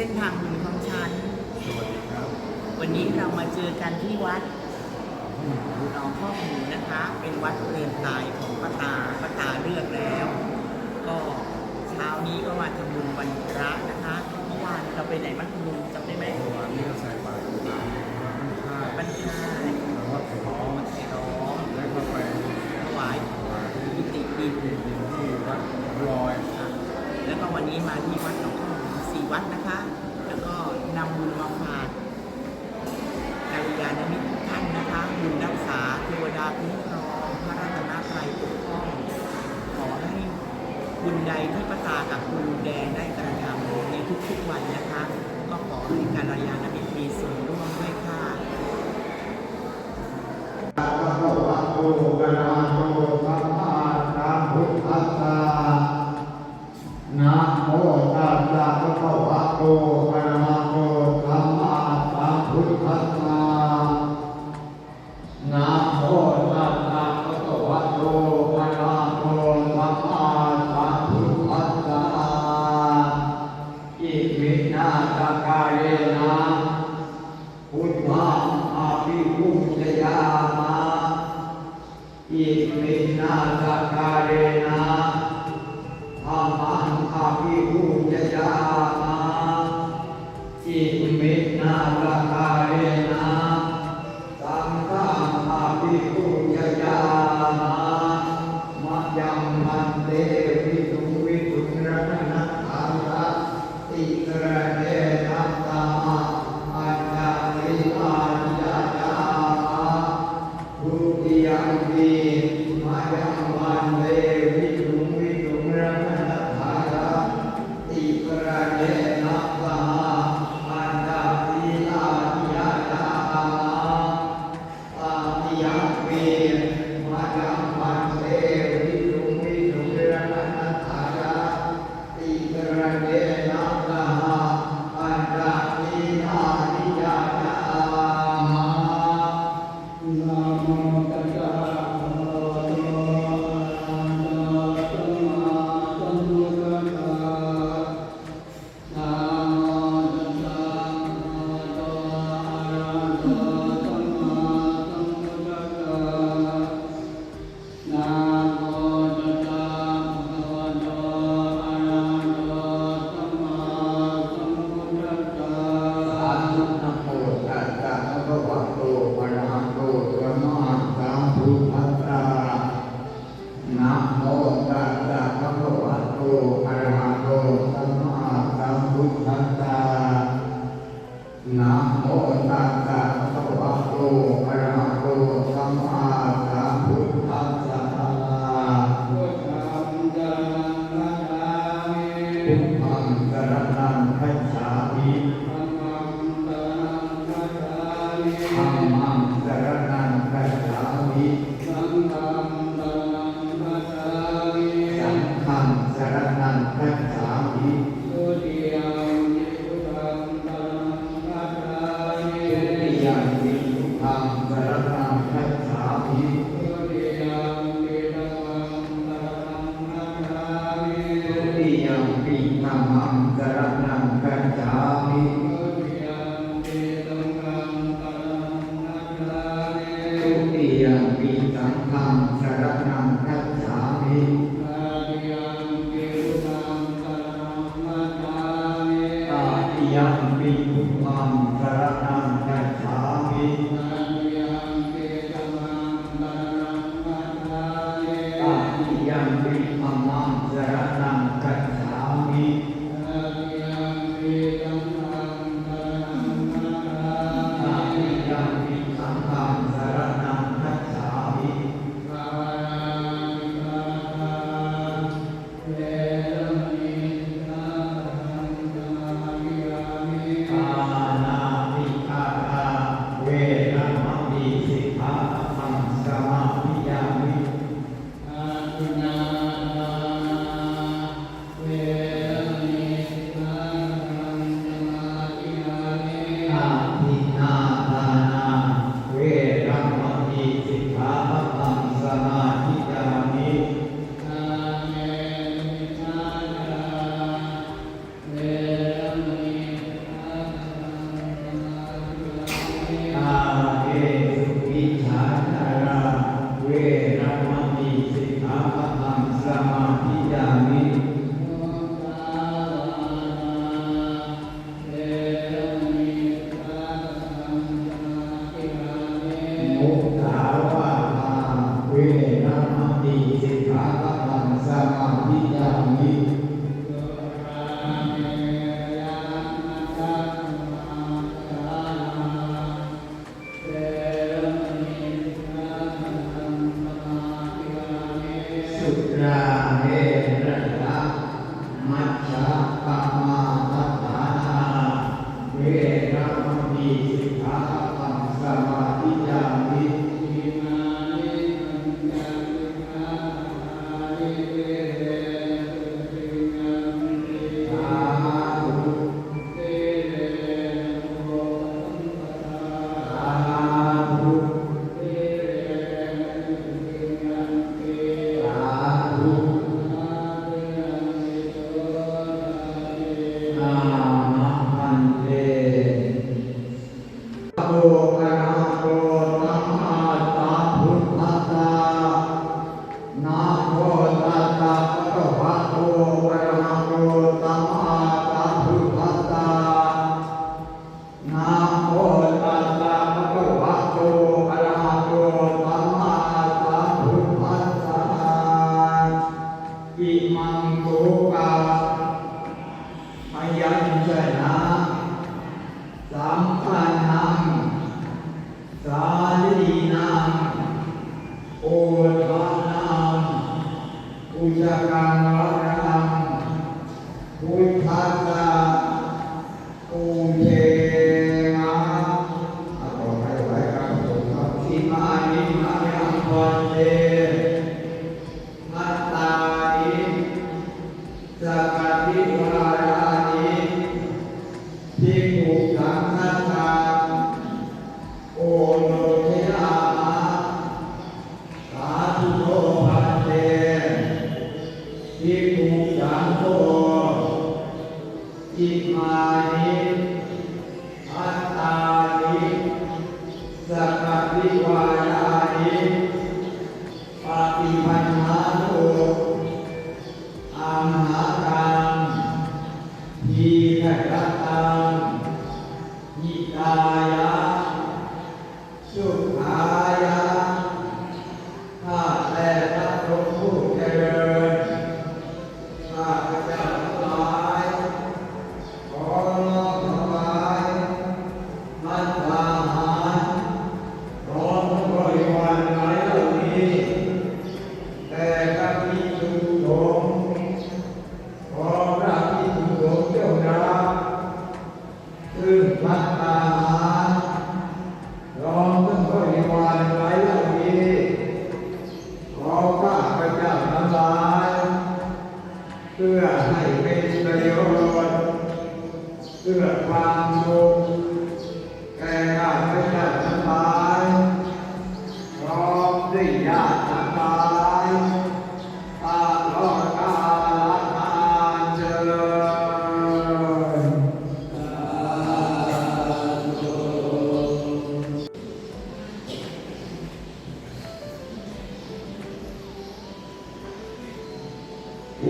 เส้นทางบุญของฉัน สวัสดีครับวันนี้เรามาเจอกันที่วัดหนองข้อหมูนะคะ เป็นวัดเรือนตายของป้าตาป้าตาเลือกแล้ว ก็เช้านี้ก็มาทำบุญวันพระนะคะเมื่อวานเราไปไหนมาทำบุญจำได้ไหมเมื่อวานนี้เราใส่บาตรตามวับ้านค่ายบันทายแล้ววัดขอวัใส่ร้องแล้วก็ไปถวายถวายยุติดินที่วัดลอย แล้วก็วันนี้มาที่วัด บุญใดที่พระตากับคุณแดงได้กระทำในทุกๆวันนะคะ ก็ขอให้การยานมิตรมีส่วน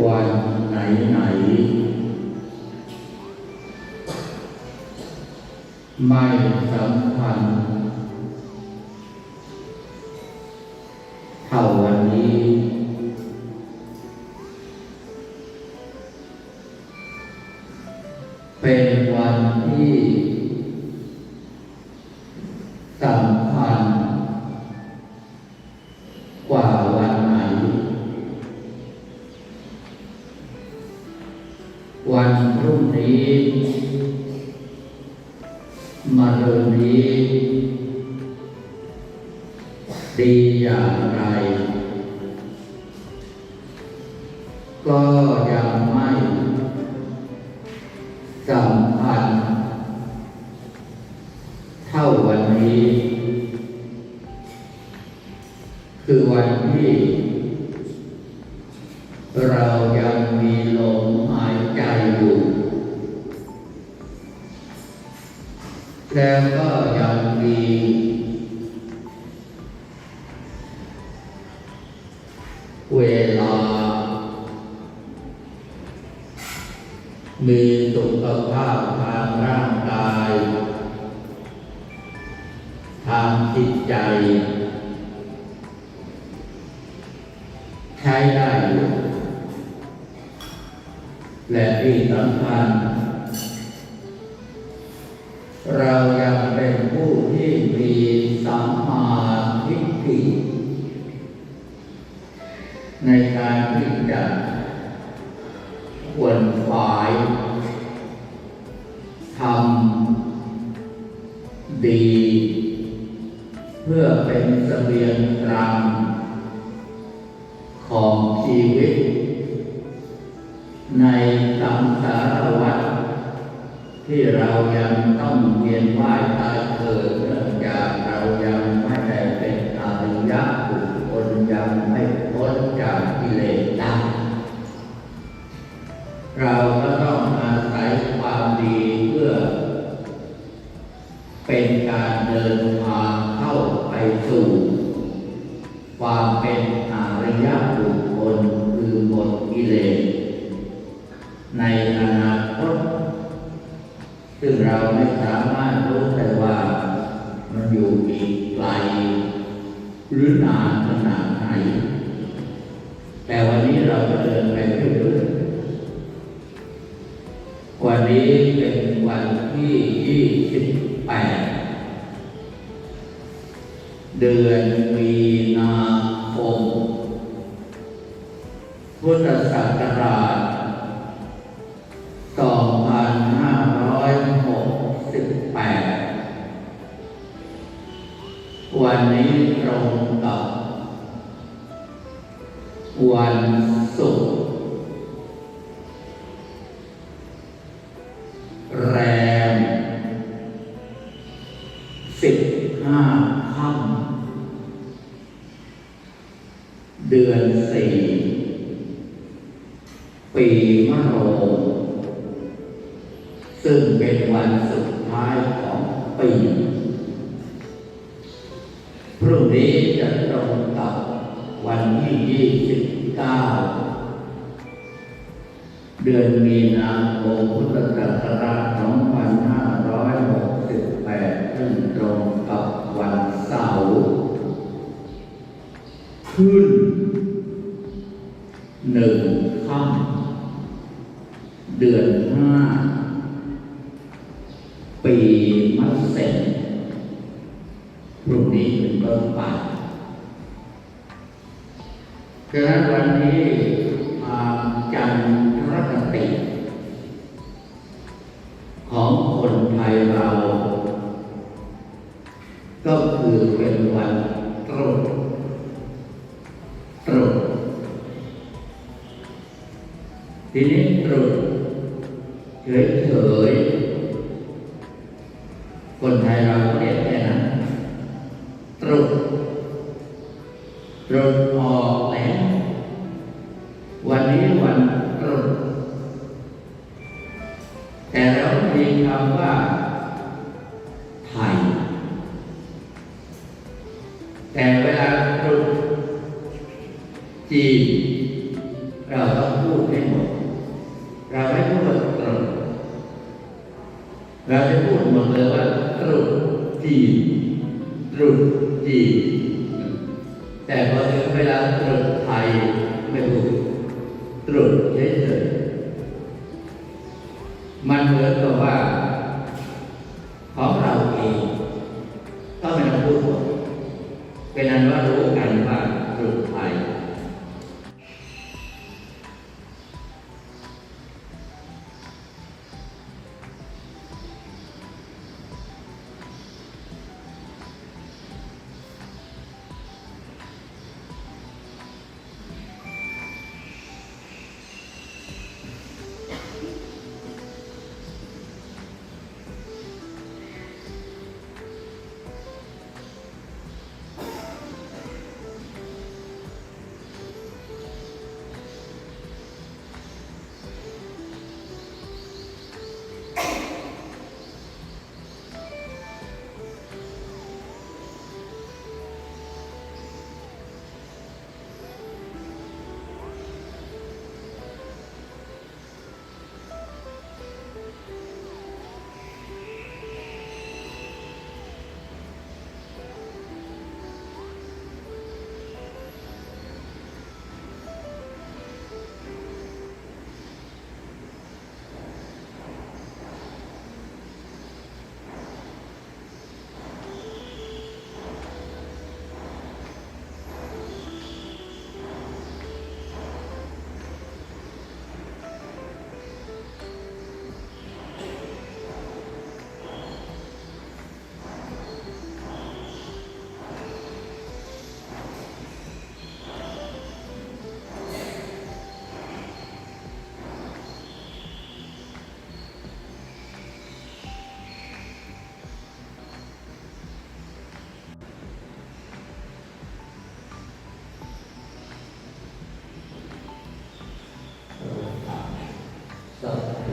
วันไหนไหน ไม่สำคัญ ที่ เรายังมีลมหายใจอยู่ แล้วก็ยังมีเวลา มีสุขภาพ ที่สำคัญ เรายังเป็นผู้ที่มีสัมมาทิฏฐิในการที่จะขวนขวายทำดี เพื่อเป็นสเสบียงตรังของชีวิต ที่เรายังต้องเวียนว่ายตายเกิด หรือนานขนาดไหนแต่วันนี้เราก็เดินไปเรื่อยๆวันนี้เป็นวันที่ 28 เดือนมีนาคม พุทธศักราช2568 วันนี้ วันศุกร์แรมสิบห้าค่ำเดือนสี่ปีมะโรงซึ่งเป็นวันสุดท้ายของปีพรุ่งนี้จะตรงกับวันที่ยี่สิ เเดือนมีนาคมพุทธศักราช2568ซึ่งตรงกับวันเสาร์ขึ้นหนึ่ง ทีนี้ตรุกเฉยๆคนไทยเราเรียกแค่ มันพูดหมดเป็นนั้นว่ารู้กันว่าหลุดไป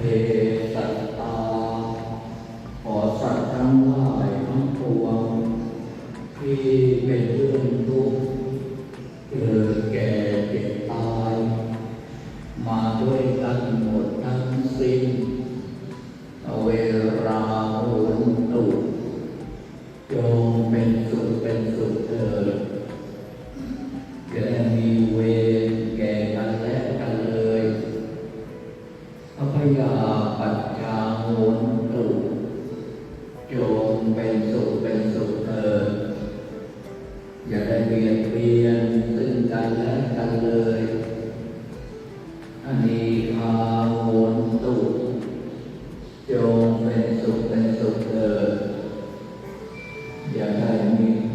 eh, Yang.